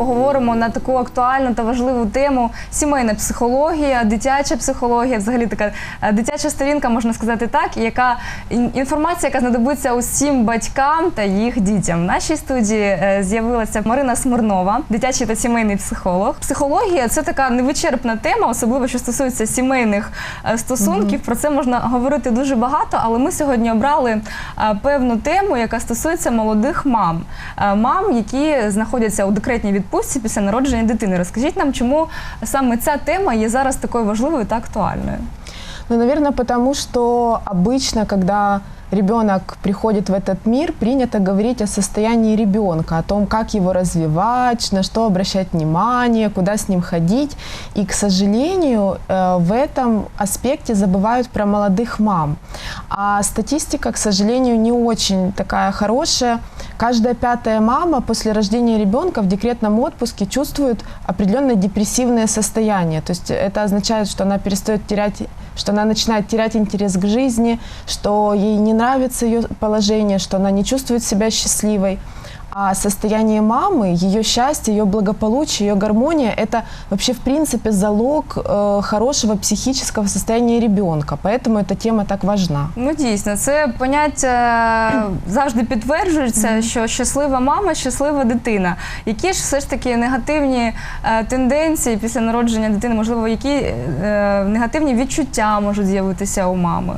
поговоримо на таку актуальну та важливу тему сімейна психологія, дитяча психологія, взагалі така е, дитяча сторінка, можна сказати так, яка інформація, яка знадобиться усім батькам та їх дітям. В нашій студії е, з'явилася Марина Смирнова, дитячий та сімейний психолог. Психологія це така невичерпна тема, особливо що стосується сімейних е, стосунків. Про це можна говорити дуже багато, але ми сьогодні обрали певну тему, яка стосується молодих мам, мам, які знаходяться у декретній відпустці після народження дитини. Розкажіть нам, чому саме ця тема є зараз такою важливою та актуальною. Ну, наверное, потому что обычно, когда ребенок приходит в этот мир, принято говорить о состоянии ребенка, о том, как его развивать, на что обращать внимание, куда с ним ходить. И, к сожалению, э, в этом аспекте забывают про молодых мам. А статистика, к сожалению, не очень такая хорошая. Каждая пятая мама после рождения ребенка в декретном отпуске чувствует определенное депрессивное состояние. То есть это означает, что она перестает терять, что она начинает терять интерес к жизни, что ей не нравится ее положение, что она не чувствует себя счастливой. А состояние мамы, ее счастье, ее благополучие, ее гармония – это вообще, в принципе, залог э, хорошего психического состояния ребенка. Поэтому эта тема так важна. Ну дійсно, це поняття завжди підтверджується, що щаслива мама, щаслива дитина. Які ж все ж таки негативні е, тенденції після народження дитини, можливо, які е, негативні відчуття можуть з'явитися у мами?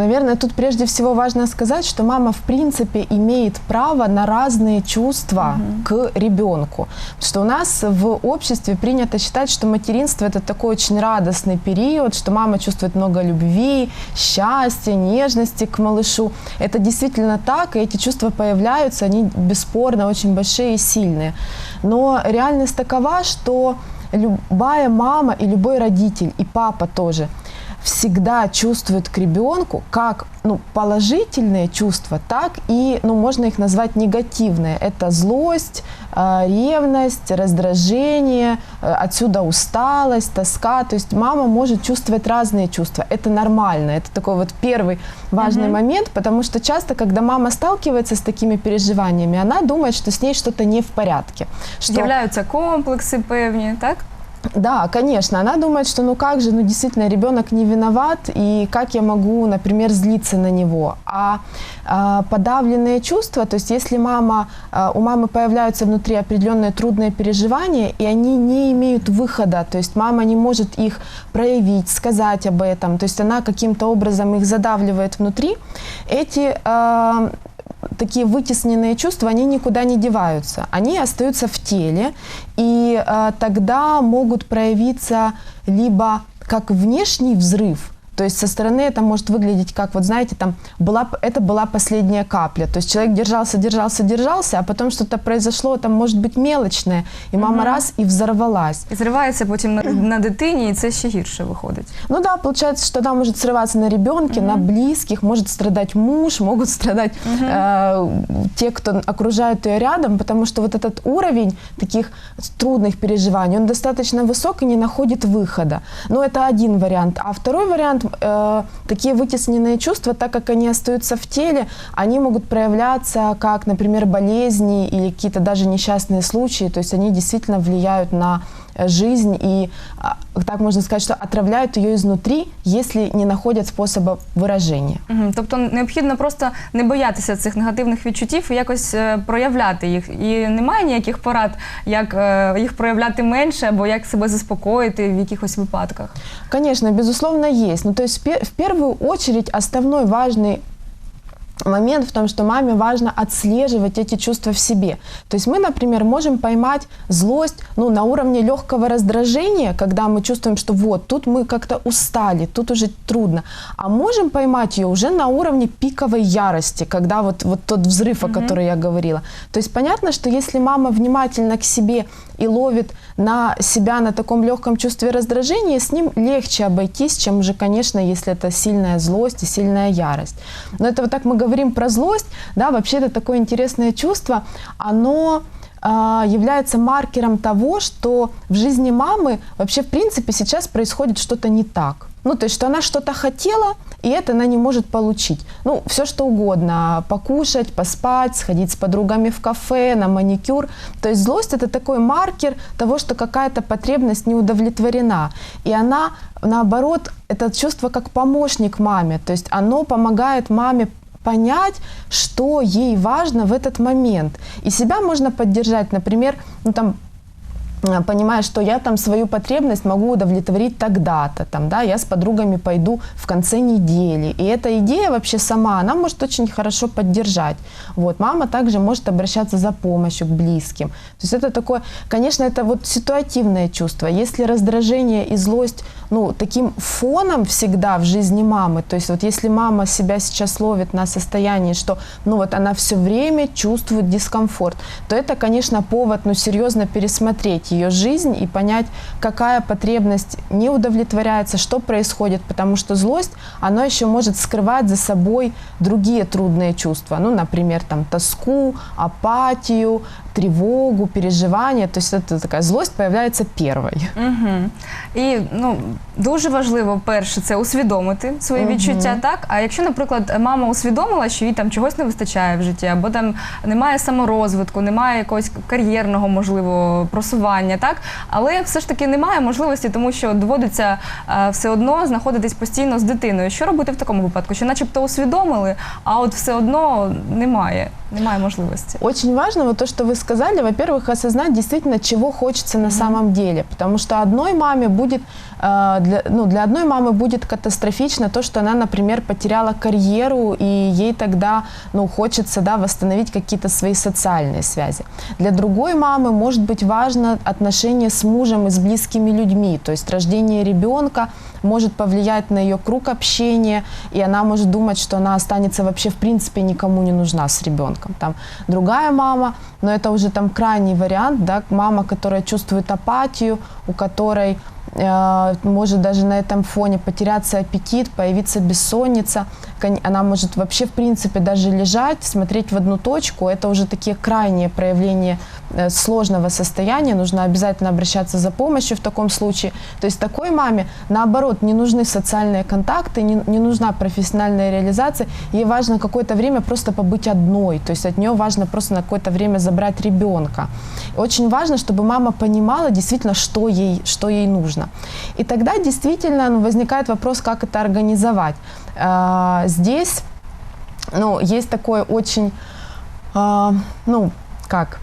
Наверное, тут прежде всего важно сказать, что мама в принципе имеет право на разные чувства к ребенку. Потому что у нас в обществе принято считать, что материнство это такой очень радостный период, что мама чувствует много любви, счастья, нежности к малышу. Это действительно так, и эти чувства появляются, они бесспорно очень большие и сильные. Но реальность такова, что любая мама и любой родитель, и папа тоже – всегда чувствует к ребенку как ну, положительные чувства, так и, ну, можно их назвать негативные. Это злость, э, ревность, раздражение, э, отсюда усталость, тоска. То есть мама может чувствовать разные чувства. Это нормально. Это такой вот первый важный момент, потому что часто, когда мама сталкивается с такими переживаниями, она думает, что с ней что-то не в порядке. Что З'являються комплекси певні, так? Да, конечно. Она думает, что ну как же, ну действительно, ребенок не виноват, и как я могу, например, злиться на него. А, а, подавленные чувства, то есть если мама, а, у мамы появляются внутри определенные трудные переживания, и они не имеют выхода, то есть мама не может их проявить, сказать об этом, то есть она каким-то образом их задавливает внутри, эти а, такие вытесненные чувства, они никуда не деваются. Они остаются в теле, и э, тогда могут проявиться либо как внешний взрыв, то есть со стороны это может выглядеть как, вот знаете, там была, это была последняя капля. То есть человек держался, держался, держался, а потом что-то произошло, там может быть мелочное, и мама раз и взорвалась. І зривається потім на, на дитині, і це ще гірше виходить. Ну да, получается, что она может срываться на ребенке, на близких, может страдать муж, могут страдать э, те, кто окружают ее рядом, потому что вот этот уровень таких трудных переживаний, он достаточно высок и не находит выхода. Но это один вариант. А второй вариант, э, такие вытесненные чувства, так как они остаются в теле, они могут проявляться как, например, болезни или какие-то даже несчастные случаи, то есть они действительно влияют на жизнь и, так можно сказать, что отравляют ее изнутри, если не находят способа выражения. Тобто необхідно просто не боятися цих негативних відчуттів і якось е, проявляти їх. І немає ніяких порад, як е, їх проявляти менше або як себе заспокоїти в якихось випадках. Конечно, безусловно, есть. Ну, то есть в первую очередь основной важный момент в том, что маме важно отслеживать эти чувства в себе. То есть мы, например, можем поймать злость ну, на уровне легкого раздражения, когда мы чувствуем, что вот, тут мы как-то устали, тут уже трудно. А можем поймать ее уже на уровне пиковой ярости, когда вот, вот тот взрыв, о котором я говорила. То есть понятно, что если мама внимательно к себе и ловит на себя на таком легком чувстве раздражения, с ним легче обойтись, чем уже, конечно, если это сильная злость и сильная ярость. Но это вот так мы говорим про злость, да, вообще это такое интересное чувство, оно а, является маркером того, что в жизни мамы вообще в принципе сейчас происходит что-то не так. Ну, то есть, что она что-то хотела, и это она не может получить. Ну, все что угодно, покушать, поспать, сходить с подругами в кафе, на маникюр. То есть злость это такой маркер того, что какая-то потребность не удовлетворена. И она, наоборот, это чувство как помощник маме. То есть оно помогает маме понять, что ей важно в этот момент. И себя можно поддержать, например, ну там понимая, что я там свою потребность могу удовлетворить тогда-то, там, да, я с подругами пойду в конце недели. И эта идея вообще сама, она может очень хорошо поддержать. Вот, мама также может обращаться за помощью к близким. То есть это такое, конечно, это вот ситуативное чувство. Если раздражение и злость, ну, таким фоном всегда в жизни мамы, то есть вот если мама себя сейчас ловит на состоянии, что, ну, вот она все время чувствует дискомфорт, то это, конечно, повод, ну, серьезно пересмотреть ее жизнь и понять, какая потребность не удовлетворяется, что происходит, потому что злость, она еще может скрывать за собой другие трудные чувства, ну, например, там, тоску, апатию, тревогу, переживания, то есть это такая злость появляется первой. Угу. І ну дуже важливо, перше, це усвідомити свої Мгм. відчуття, так. А якщо, наприклад, мама усвідомила, що їй там чогось не вистачає в житті, або там немає саморозвитку, немає якогось кар'єрного, можливо, просування, так, але все ж таки немає можливості, тому що доводиться е, все одно знаходитись постійно з дитиною. Що робити в такому випадку? Що, начебто, усвідомили, а от все одно немає, немає можливості. Очень важно вот то, что вы сказали, во-первых, осознать действительно, чего хочется на самом деле, потому что одной маме будет, э, для, ну, для одной мамы будет катастрофично то, что она, например, потеряла карьеру, и ей тогда, ну, хочется, да, восстановить какие-то свои социальные связи. Для другой мамы может быть важно отношение с мужем и с близкими людьми, то есть рождение ребенка может повлиять на ее круг общения, и она может думать, что она останется вообще в принципе никому не нужна с ребенком. Там другая мама, но это уже там крайний вариант, да, мама, которая чувствует апатию, у которой может даже на этом фоне потеряться аппетит, появиться бессонница. Она может вообще, в принципе, даже лежать, смотреть в одну точку. Это уже такие крайние проявления э, сложного состояния. Нужно обязательно обращаться за помощью в таком случае. То есть такой маме, наоборот, не нужны социальные контакты, не, не нужна профессиональная реализация. Ей важно какое-то время просто побыть одной. То есть от нее важно просто на какое-то время забрать ребенка. Очень важно, чтобы мама понимала действительно, что ей, что ей нужно. И тогда действительно ну, возникает вопрос, как это организовать. А, Здесь ну, есть такой очень, а, ну, как,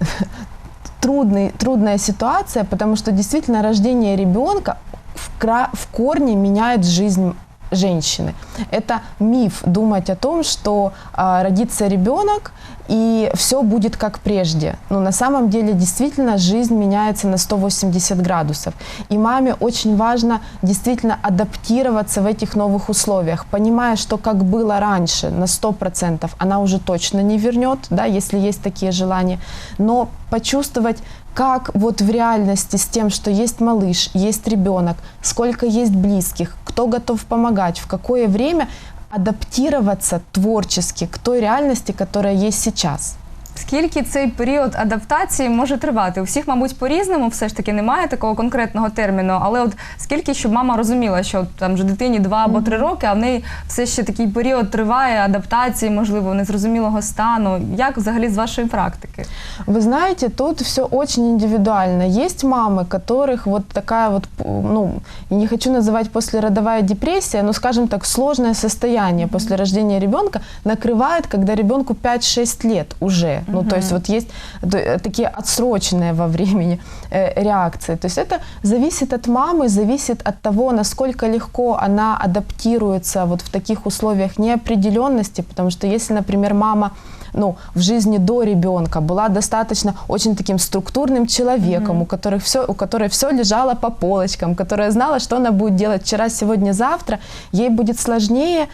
трудный, трудная ситуация, потому что действительно рождение ребенка в, кра- в корне меняет жизнь женщины. Это миф думать о том, что а, родится ребенок и все будет как прежде. Но на самом деле действительно жизнь меняется на 180 градусов. И маме очень важно действительно адаптироваться в этих новых условиях, понимая, что как было раньше на 100% она уже точно не вернет, да, если есть такие желания, но почувствовать как вот в реальности с тем, что есть малыш, есть ребенок, сколько есть близких, кто готов помогать, в какое время адаптироваться творчески к той реальности, которая есть сейчас. Скільки цей період адаптації може тривати? У всіх, мабуть, по-різному, все ж таки немає такого конкретного терміну. Але от скільки, щоб мама розуміла, що там вже дитині два або три роки, а в неї все ще такий період триває адаптації, можливо, незрозумілого стану. Як взагалі з вашої практики? Вы знаете, тут все очень индивидуально. Есть мамы, которых вот такая вот, ну, я не хочу называть послеродовая депрессия, но, скажем так, сложное состояние после рождения ребенка накрывает, когда ребенку 5-6 лет уже. Ну, то есть вот есть т- такие отсроченные во времени э, реакции. То есть это зависит от мамы, зависит от того, насколько легко она адаптируется вот в таких условиях неопределенности, потому что если, например, мама ну, в жизни до ребенка была достаточно очень таким структурным человеком, у, которых все, у которой все лежало по полочкам, которая знала, что она будет делать вчера, сегодня, завтра, ей будет сложнее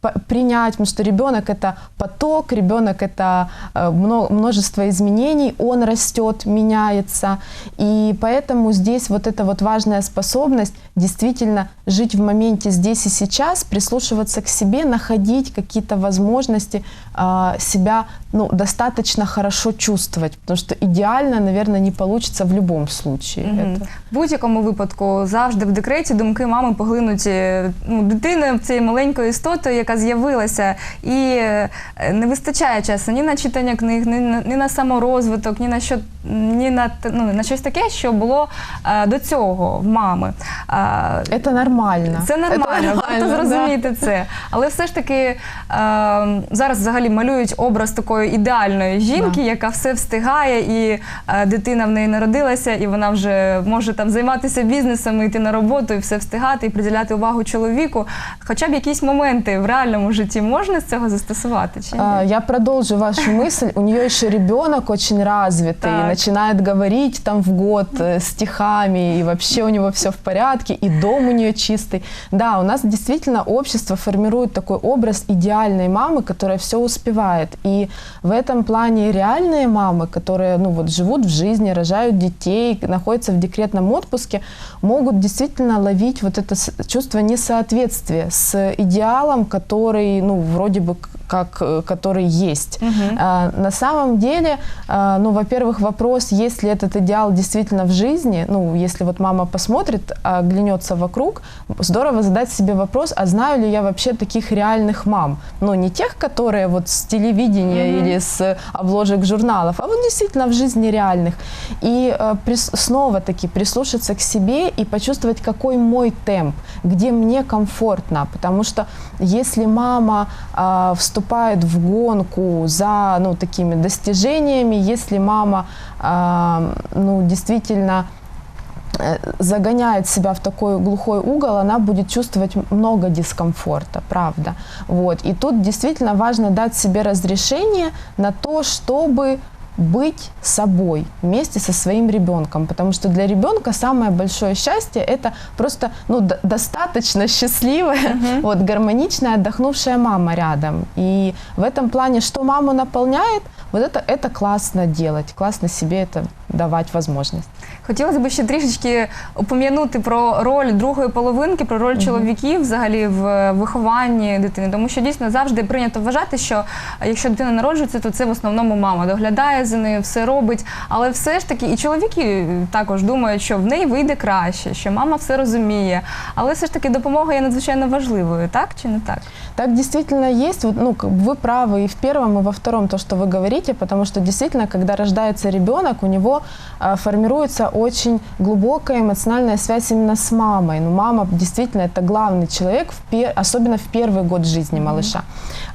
п- принять, потому что ребенок это поток, ребенок это множество изменений, он растет, меняется. И поэтому здесь вот эта вот важная способность действительно жить в моменте здесь и сейчас, прислушиваться к себе, находить какие-то возможности а, себя ну, достаточно хорошо чувствовать, потому что идеально, наверное, не получится в любом случае. Мгм. Это. В будь-якому випадку завжди в декреті думки мами поглинуті ну, дитиною, цією маленькою істотою, яка з'явилася, і е, не вистачає часу ні на читання книг, ні на, ні на саморозвиток, ні на що ні на ну, на щось таке, що було е, до цього в мами. А, Это нормально. Це нормально, варто да. зрозуміти це. Але все ж таки е, зараз взагалі малюють образ такої ідеальної жінки, Да. яка все встигає, і е, дитина в неї народилася, і вона вже може там займатися бізнесом, йти на роботу, і все встигати, і приділяти увагу чоловіку. Хоча б якісь моменти в реальному житті можна з цього застосувати? Чи ні? А, Я продолжу вашу мысль. У нее еще ребенок очень развитый, Так. начинает говорить там в год э, стихами, и вообще у него все в порядке, и дом у нее чистый. Да, у нас действительно общество формирует такой образ идеальной мамы, которая все успевает. И в этом плане реальные мамы, которые ну, вот, живут в жизни, рожают детей, находятся в декретном отпуске, могут действительно ловить вот это чувство несоответствия с идеалом, который, ну, вроде бы как, э, который есть. Мгм. А, на самом деле, а, ну, во-первых, вопрос, есть ли этот идеал действительно в жизни, ну, если вот мама посмотрит, оглянется вокруг, здорово задать себе вопрос, а знаю ли я вообще таких реальных мам? Ну, не тех, которые вот с телевидения Мгм. или с обложек журналов, а вот действительно в жизни реальных. И э, прис- снова-таки прислушаться к себе и почувствовать, какой мой темп, где мне комфортно. Потому что если мама а, вступает в гонку за ну, такими достижениями, если мама а, ну, действительно э, загоняет себя в такой глухой угол, она будет чувствовать много дискомфорта, правда. Вот. И тут действительно важно дать себе разрешение на то, чтобы быть собой вместе со своим ребенком, потому что для ребенка самое большое счастье это просто ну, д- достаточно счастливая, вот гармоничная, отдохнувшая мама рядом. И в этом плане, что маму наполняет, вот это, это классно делать, классно себе это давать возможность. Хотілося б ще трішечки упом'янути про роль другої половинки, про роль чоловіків взагалі в вихованні дитини. Тому що дійсно завжди прийнято вважати, що якщо дитина народжується, то це в основному мама доглядає за нею, все робить. Але все ж таки, і чоловіки також думають, що в неї вийде краще, що мама все розуміє. Але все ж таки допомога є надзвичайно важливою, так чи не так? Так действительно есть. Вот, ну, как бы вы правы и в первом, и во втором то, что вы говорите, потому что действительно, когда рождается ребенок, у него а, формируется очень глубокая эмоциональная связь именно с мамой. Ну, мама действительно это главный человек, в пе- особенно в первый год жизни малыша.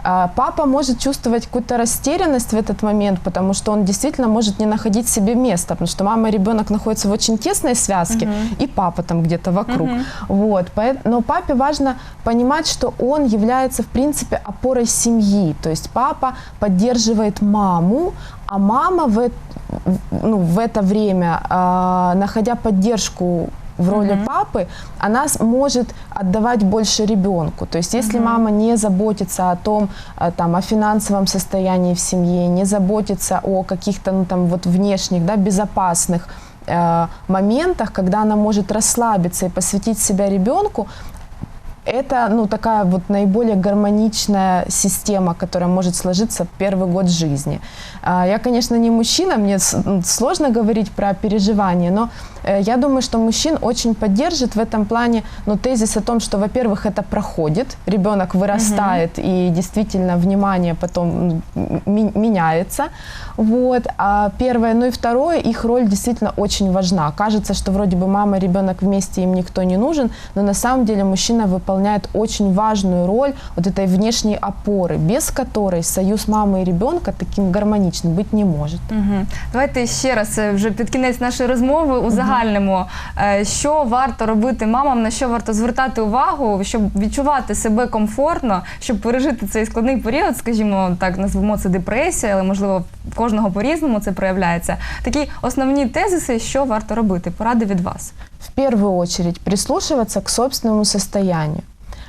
А, папа может чувствовать какую-то растерянность в этот момент, потому что он действительно может не находить себе места, потому что мама и ребенок находятся в очень тесной связке, и папа там где-то вокруг. Вот, поэт- но папе важно понимать, что он является, в принципе, опорой семьи. То есть папа поддерживает маму, а мама в, ну, в это время, а, находя поддержку в роли папы, она может отдавать больше ребенку. То есть если мама не заботится о том, а, там, о финансовом состоянии в семье, не заботится о каких-то ну, там, вот, внешних, да, безопасных э, моментах, когда она может расслабиться и посвятить себя ребенку, это ну, такая вот наиболее гармоничная система, которая может сложиться первый год жизни. А, Я, конечно, не мужчина, мне сложно говорить про переживания, но э, я думаю, что мужчин очень поддержит в этом плане ну, тезис о том, что, во-первых, это проходит, ребенок вырастает, и действительно внимание потом меняется. Вот. А первое, ну и второе, их роль действительно очень важна. Кажется, что вроде бы мама и ребенок вместе, им никто не нужен, но на самом деле мужчина выполняет очень важную роль вот этой внешней опоры, без которой союз мамы и ребенка таким гармоничным быть не может. Угу. Давайте ще раз е, вже під кінець нашої розмови узагальнимо, е, що варто робити мамам, на що варто звертати увагу, щоб відчувати себе комфортно, щоб пережити цей складний період, скажімо, так назвемо це депресія, але можливо в кожного по-різному це проявляється. Такі основні тезиси, що варто робити, поради від вас. В первую очередь прислушиваться к собственному состоянию.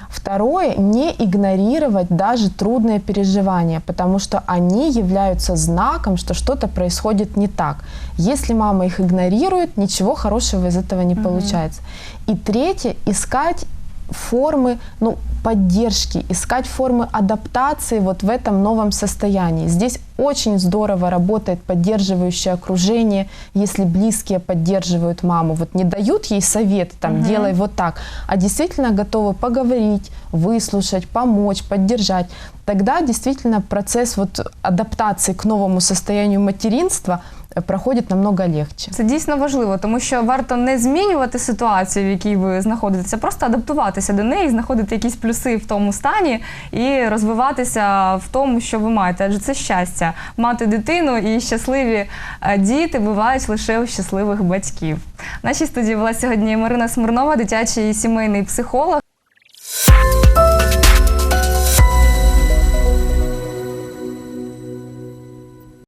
Второе, не игнорировать даже трудные переживания, потому что они являются знаком, что что-то происходит не так. Если мама их игнорирует, ничего хорошего из этого не получается. И третье, искать формы ну, поддержки, искать формы адаптации вот в этом новом состоянии. Здесь очень здорово работает поддерживающее окружение, если близкие поддерживают маму, вот не дают ей совет, там, делай вот так, а действительно готовы поговорить, выслушать, помочь, поддержать. Тогда действительно процесс вот адаптации к новому состоянию материнства э, проходит намного легче. Це дійсно важливо, тому що варто не змінювати ситуацію, в якій ви знаходитеся, просто адаптуватися до неї, знаходити якісь плюси в тому стані і розвиватися в тому, що ви маєте. Адже це щастя мати дитину і щасливі е, діти бувають лише у щасливих батьків. В нашій студії була сьогодні Марина Смирнова, дитячий і сімейний психолог.